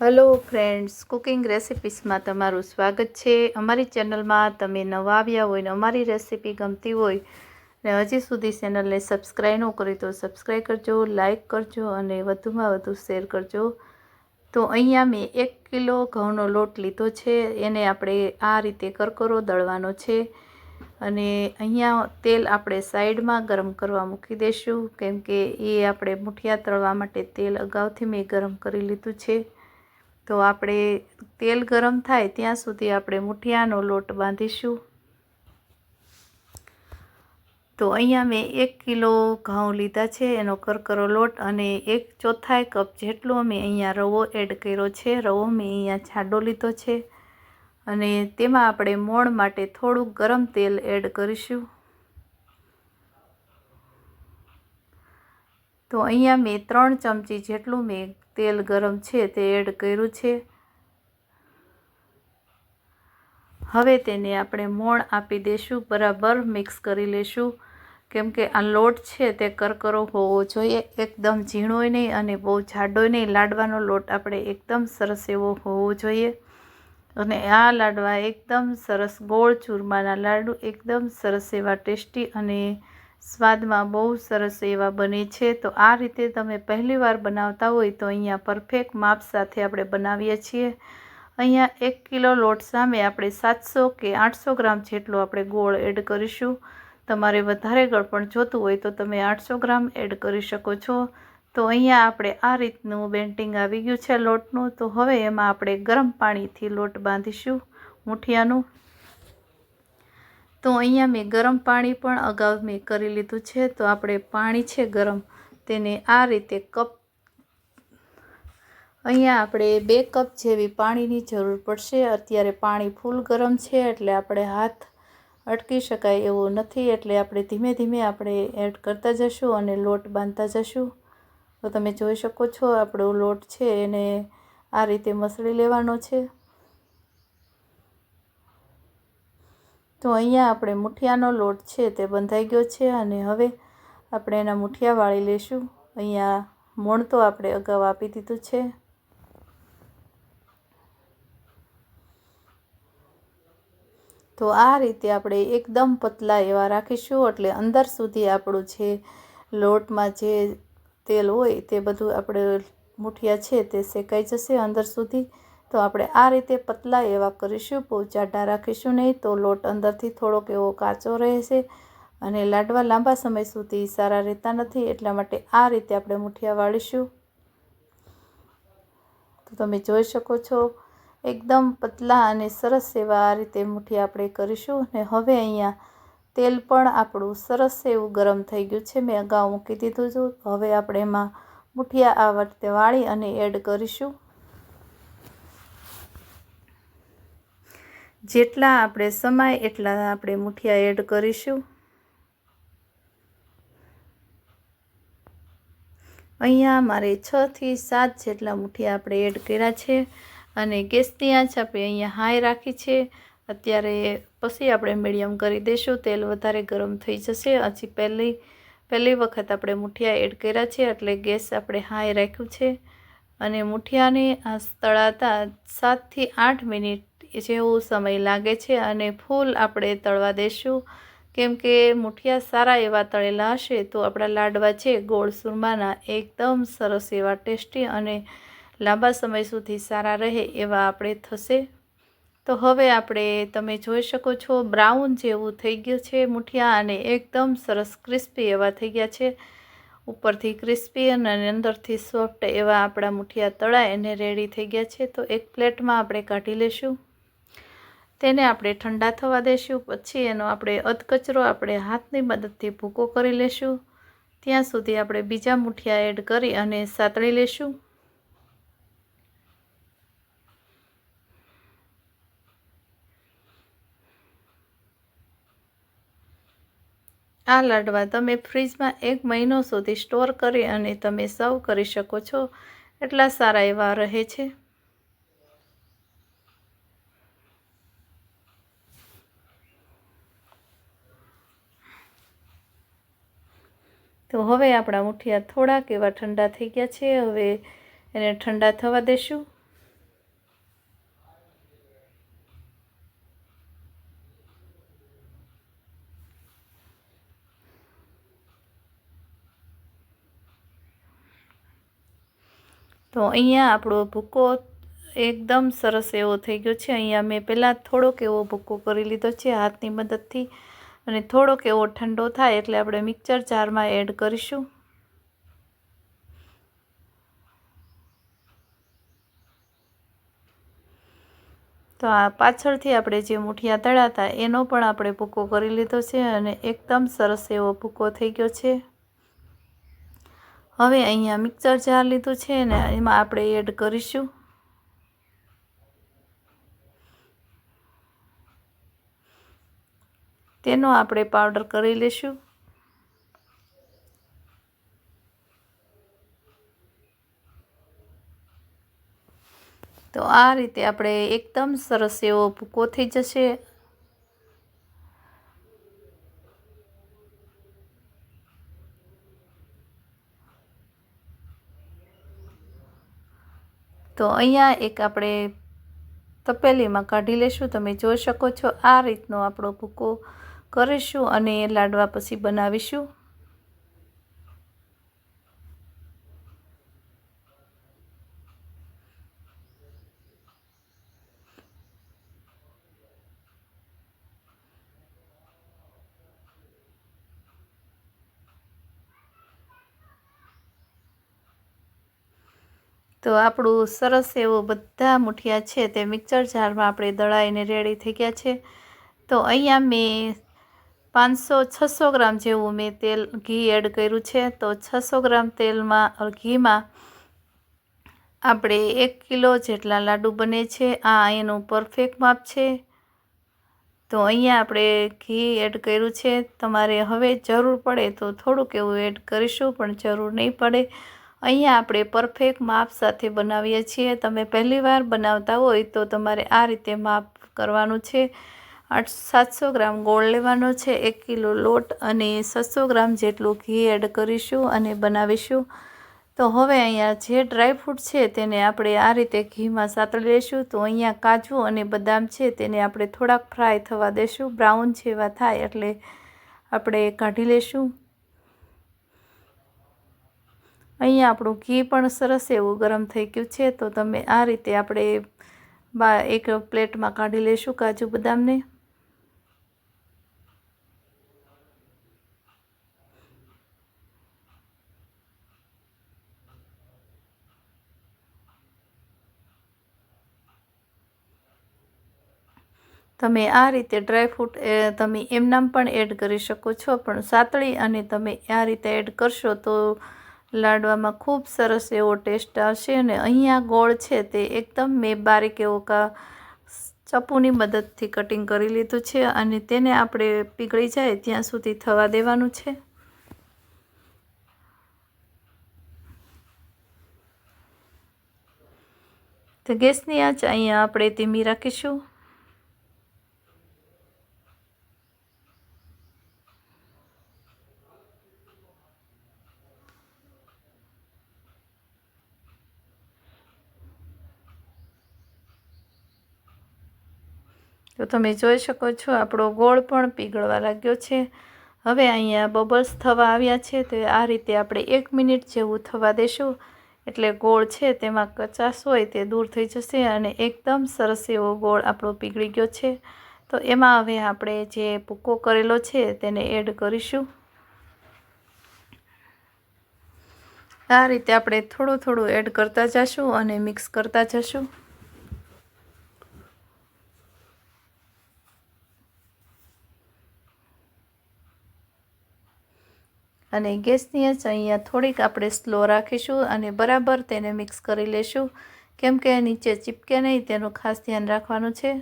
Hello friends cooking રેસિપીસમાં તમારું સ્વાગત છે. અમારી ચેનલમાં તમે નવા આવ્યા હોય ને અમારી રેસિપી ગમતી હોય ને હજી સુધી ચેનલને સબસ્ક્રાઈબ ન કરી તો સબસ્ક્રાઈબ કરજો લાઇક કરજો અને વધુમાં વધુ શેર કરજો. તો અહીંયા મેં એક કિલો ઘઉંનો લોટ લીધો છે. એને આપણે આ રીતે કરકરો દળવાનો છે. અને અહીંયા તેલ આપણે સાઈડમાં ગરમ કરવા મૂકી દઈશું. કેમ કે એ આપણે મુઠિયા તળવા માટે તેલ અગાઉથી મેં ગરમ કરી લીધું છે. તો આપણે તેલ ગરમ થાય ત્યાં સુધી આપણે મુઠિયાનો લોટ બાંધીશું. તો અહીંયા મેં એક કિલો ઘઉં લીધા છે, એનો કરકરો લોટ અને એક ચોથાઈ કપ જેટલો મેં અહીંયા રવો એડ કર્યો છે. રવો મેં અહીંયા જાડો લીધો છે અને તેમાં આપણે મોણ માટે થોડુંક ગરમ તેલ એડ કરીશું. તો અહીંયા મેં ત્રણ ચમચી જેટલું મેં તેલ ગરમ છે, તે એડ કર્યું છે. હવે તેને આપણે મોણ આપી દઈશું બરાબર મિક્સ કરી લેશું. કેમ કે આ લોટ છે, તે કરકરો હોવો જોઈએ. એકદમ ઝીણોય નહીં અને બહુ જાડોય નહીં. લાડવાનો લોટ આપણે એકદમ સરસ એવો હોવો જોઈએ. અને આ લાડવા એકદમ સરસ ગોળ ચૂરમાના લાડુ, એકદમ સરસ એવા ટેસ્ટી અને સ્વાદમાં બહુ સરસ એવા બને છે, તો આ રીતે તમે પહેલીવાર બનાવતા હોય તો અહીંયા પરફેક્ટ માપ સાથે આપણે બનાવીએ છીએ. અહીંયા એક કિલો લોટ સામે આપણે સાતસો કે આઠસો ગ્રામ જેટલો આપણે ગોળ એડ કરીશું. તમારે વધારે ગળપણ જોતું હોય તો તમે આઠસો ગ્રામ એડ કરી શકો છો. તો અહીંયા આપણે આ રીતનું બેન્ટિંગ આવી ગયું છે લોટનું. તો હવે એમાં આપણે ગરમ પાણીથી લોટ બાંધીશું, મુઠિયાનું. તો અહીંયા મેં ગરમ પાણી પણ અગાઉ મેં કરી લીધું છે. તો આપણે પાણી છે ગરમ, તેને આ રીતે કપ અહીંયા આપણે બે કપ જેવી પાણીની જરૂર પડશે. અત્યારે પાણી ફૂલ ગરમ છે એટલે આપણે હાથ અટકી શકાય એવું નથી. એટલે આપણે ધીમે ધીમે આપણે એડ કરતા જશું અને લોટ બાંધતા જશું. તો તમે જોઈ શકો છો આપણો લોટ છે, એને આ રીતે મસળી લેવાનો છે. તો અહીંયા આપણે મુઠિયાનો લોટ છે તે બંધાઈ ગયો છે અને હવે આપણે એના મુઠિયા વાળી લઈશું. અહીંયા મોણ તો આપણે અગાઉ આપી દીધું છે. તો આ રીતે આપણે એકદમ પતલા એવા રાખીશું એટલે અંદર સુધી આપણું જે લોટમાં જે તેલ હોય તે બધું આપણે મુઠિયા છે તે શેકાઈ જશે અંદર સુધી. તો આપણે આ રીતે પતલા એવા કરીશું બહુ જાડા રાખીશું નહીં તો લોટ અંદરથી થોડોક એવો કાચો રહેશે અને લાડવા લાંબા સમય સુધી સારા રહેતા નથી, એટલા માટે આ રીતે આપણે મુઠિયા વાળીશું. તો તમે જોઈ શકો છો, એકદમ પતલા અને સરસ એવા આ રીતે મુઠિયા આપણે કરીશું અને હવે અહીંયા તેલ પણ આપણું સરસ એવું ગરમ થઈ ગયું છે, મેં અગાઉ મૂકી દીધું હતું. હવે આપણે એમાં મુઠિયા આ વખતે વાળી અને એડ કરીશું. જેટલા આપણે સમાય, એટલા આપણે મુઠિયા એડ કરીશું. અહીંયા મારે છથી સાત જેટલા મુઠિયા આપણે એડ કર્યા છે અને ગેસની આંચ આપણે અહીંયા હાઈ રાખી છે. અત્યારે પછી આપણે મીડિયમ કરી દઈશું. તેલ વધારે ગરમ થઈ જશે. હજી પહેલી પહેલી વખત આપણે મુઠિયા એડ કર્યા છે એટલે ગેસ આપણે હાઈ રાખ્યું છે. અને મુઠિયાને આ તળાતા સાતથી આઠ મિનિટ જેવું સમય લાગે છે અને ફૂલ આપણે તળવા દઈશું કેમ કે મુઠિયા સારા એવા તળેલા હશે તો આપણા લાડવા છે ગોળ સુરમાના એકદમ સરસ એવા ટેસ્ટી અને લાંબા સમય સુધી સારા રહે એવા આપણે થશે. તો હવે આપણે તમે જોઈ શકો છો બ્રાઉન જેવું થઈ ગયું છે મુઠિયા અને એકદમ સરસ ક્રિસ્પી એવા થઈ ગયા છે. ઉપરથી ક્રિસ્પી અને અંદરથી સોફ્ટ એવા આપણા મુઠિયા તળાય અને રેડી થઈ ગયા છે. તો એક પ્લેટમાં આપણે કાઢી લઈશું તેને આપણે ઠંડા થવા દઈશું પછી એનો આપણે અધકચરો આપણે હાથની મદદથી ભૂકો કરી લેશું. ત્યાં સુધી આપણે બીજા મુઠિયા એડ કરી અને સાતળી લેશું. આ લાડવા તમે ફ્રીજમાં એક મહિનો સુધી સ્ટોર કરી અને તમે સર્વ કરી શકો છો. એટલા સારા એવા રહે છે. તો હવે આપણા મુઠિયા થોડાક એવા ઠંડા થઈ ગયા છે. હવે એને ઠંડા થવા દેશું. તો અહીંયા આપણો ભૂકો એકદમ સરસ એવો થઈ ગયો છે. અહીંયા મેં પહેલાં થોડોક એવો ભૂકો કરી લીધો છે હાથની મદદથી. અને થોડોક એવો ઠંડો થાય એટલે આપણે મિક્સર જારમાં એડ કરીશું. તો આ પાછળથી આપણે જે મુઠિયા તળ્યા હતા એનો પણ આપણે ભૂકો કરી લીધો છે અને એકદમ સરસ એવો ભૂકો થઈ ગયો છે. હવે અહીંયા મિક્સર જાર લીધું છે ને એમાં આપણે એડ કરીશું. તેનો આપણે પાવડર કરી લઈશું તો આ રીતે આપણે એકદમ સરસ એવો ભૂકો થઈ જશે. તો અહીંયા એક આપણે તપેલીમાં કાઢી લેશું. તમે જોઈ શકો છો આ રીતનો આપણો ભૂકો કરીશું અને લાડવા પછી બનાવીશું. તો આપણું સરસ એવું બધા મુઠિયા છે તે મિક્સર જારમાં આપણે દળાઈને રેડી થઈ ગયા છે. તો અહીંયા મેં પાંચસો છસો ગ્રામ જેવું મેં તેલ ઘી એડ કર્યું છે. તો છસો ગ્રામ તેલમાં ઘીમાં આપણે એક કિલો જેટલા લાડુ બને છે. આ એનું પરફેક્ટ માપ છે. તો અહીંયા આપણે ઘી એડ કર્યું છે. તમારે હવે જરૂર પડે તો થોડુંક એવું એડ કરીશું, પણ જરૂર નહીં પડે. અહીંયા આપણે પરફેક્ટ માપ સાથે બનાવીએ છીએ. તમે પહેલી વાર બનાવતા હોય તો તમારે આ રીતે માપ કરવાનું છે. આઠ સાતસો ગ્રામ ગોળ લેવાનો છે, એક કિલો લોટ અને છસો ગ્રામ જેટલું ઘી એડ કરીશું અને બનાવીશું. તો હવે અહીંયા જે ડ્રાયફ્રૂટ છે તેને આપણે આ રીતે ઘીમાં સાતળી લઈશું. તો અહીંયા કાજુ અને બદામ છે તેને આપણે થોડાક ફ્રાય થવા દેશું. બ્રાઉન જેવા થાય એટલે આપણે કાઢી લઈશું. અહીંયા આપણું ઘી પણ સરસ એવું ગરમ થઈ ગયું છે. તો તમે આ રીતે આપણે બા એક પ્લેટમાં કાઢી લઈશું કાજુ બદામને. તમે આ રીતે ડ્રાયફ્રૂટ તમે એમનામ પણ એડ કરી શકો છો, પણ સાતળી અને તમે આ રીતે એડ કરશો તો લાડવામાં ખૂબ સરસ એવો ટેસ્ટ આવશે અને અહીંયા ગોળ છે તે એકદમ મેં બારીક એવો કા ચપ્પુની મદદથી કટિંગ કરી લીધું છે અને તેને આપણે પીગળી જાય ત્યાં સુધી થવા દેવાનું છે. તો ગેસની આંચ અહીંયા આપણે ધીમી રાખીશું. તો તમે જોઈ શકો છો, આપણો ગોળ પણ પીગળવા લાગ્યો છે. હવે અહીંયા બબલ્સ થવા આવ્યા છે, તો આ રીતે આપણે એક મિનિટ જેવું થવા દેશું. એટલે ગોળ છે, તેમાં કચાશ હોય તે દૂર થઈ જશે અને એકદમ સરસ એવો ગોળ આપણો પીગળી ગયો છે. તો એમાં હવે આપણે જે ભૂકો કરેલો છે, તેને એડ કરીશું. આ રીતે આપણે થોડું થોડું એડ કરતા જશું અને મિક્સ કરતા જશું. અને ગેસની આંચ અહીંયા થોડીક આપણે સ્લો રાખીશું અને બરાબર તેને મિક્સ કરી લેશું. કેમ કે નીચે ચીપકે નહીં, તેનું ખાસ ધ્યાન રાખવાનું છે.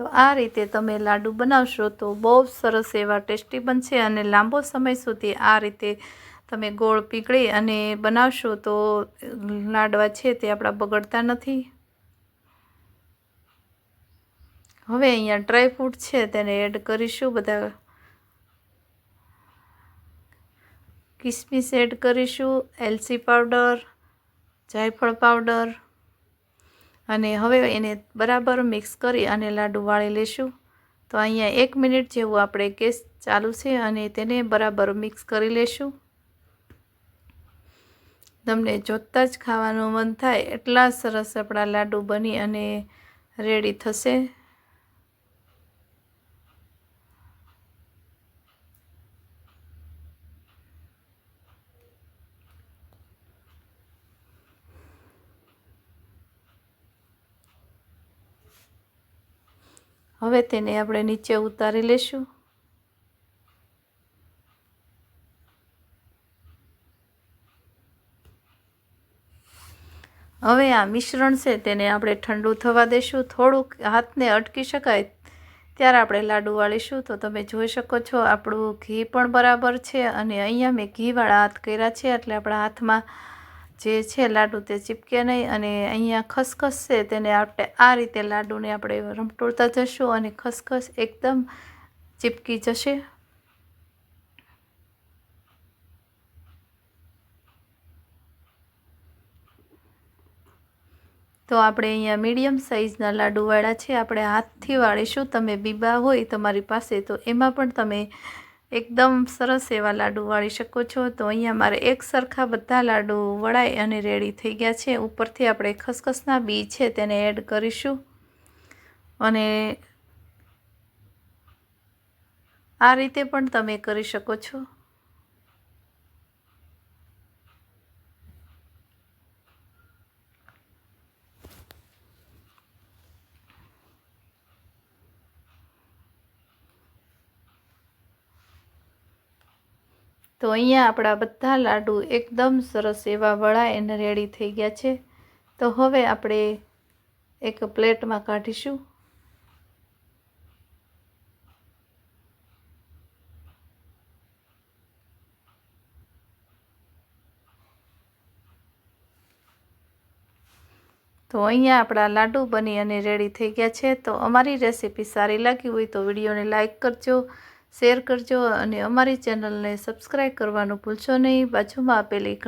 તો આ રીતે તમે લાડુ બનાવશો તો બહુ સરસ એવા ટેસ્ટી બનશે અને લાંબો સમય સુધી આ રીતે તમે ગોળ પીગળી અને બનાવશો તો લાડવા છે તે આપણા બગડતા નથી. હવે અહીંયા ડ્રાયફ્રૂટ છે તેને એડ કરીશું બધા. કિસમિસ એડ કરીશું, એલસી પાવડર, જાયફળ પાવડર. અને હવે એને બરાબર મિક્સ કરી અને લાડુ વાળી લેશું. તો અહીંયા એક મિનિટ જેવું આપણે ગેસ ચાલુ છે અને તેને બરાબર મિક્સ કરી લેશું. તમને જોતાં જ ખાવાનું મન થાય, એટલા સરસ આપણા લાડુ બની અને રેડી થશે. હવે તેને આપણે નીચે ઉતારી લેશું. હવે આ મિશ્રણ છે તેને આપણે ઠંડુ થવા દેશું. થોડુંક હાથને અટકી શકાય ત્યારે આપણે લાડુ વાળીશું. તો તમે જોઈ શકો છો આપણું ઘી પણ બરાબર છે અને અહીંયા મેં ઘીવાળા હાથ કર્યા છે એટલે આપણા હાથમાં જે છે લાડુ તે ચીપકે નહીં અને અહીંયા ખસખસ છે, તેને આપણે આ રીતે લાડુને આપણે રમટોળતા જશું અને ખસખસ એકદમ ચીપકી જશે. તો આપણે અહીંયા મીડિયમ સાઇઝના લાડુ વાળા છે, આપણે હાથથી વાળીશું. તમે બીબા હોય તમારી પાસે તો એમાં પણ તમે એકદમ સરસ એવા લાડુ વાળી શકો છો. તો અહીંયા મારે એક સરખા બધા લાડુ વળાય અને રેડી થઈ ગયા છે. ઉપરથી આપણે ખસખસના બી છે તેને એડ કરીશું. અને આ રીતે પણ તમે કરી શકો છો. તો અહીંયા આપણા બધા લાડુ એકદમ સરસ એવા વળા એને રેડી થઈ ગયા છે. તો હવે આપણે એક પ્લેટમાં કાઢીશું. તો અહીંયા આપણા લાડુ બની અને રેડી થઈ ગયા છે. તો અમારી રેસીપી સારી લાગી હોય તો વિડીયોને લાઇક કરજો. શેર કરજો અને અમારી ચેનલને સબસ્ક્રાઈબ કરવાનું ભૂલશો નહીં. બાજુમાં આપેલી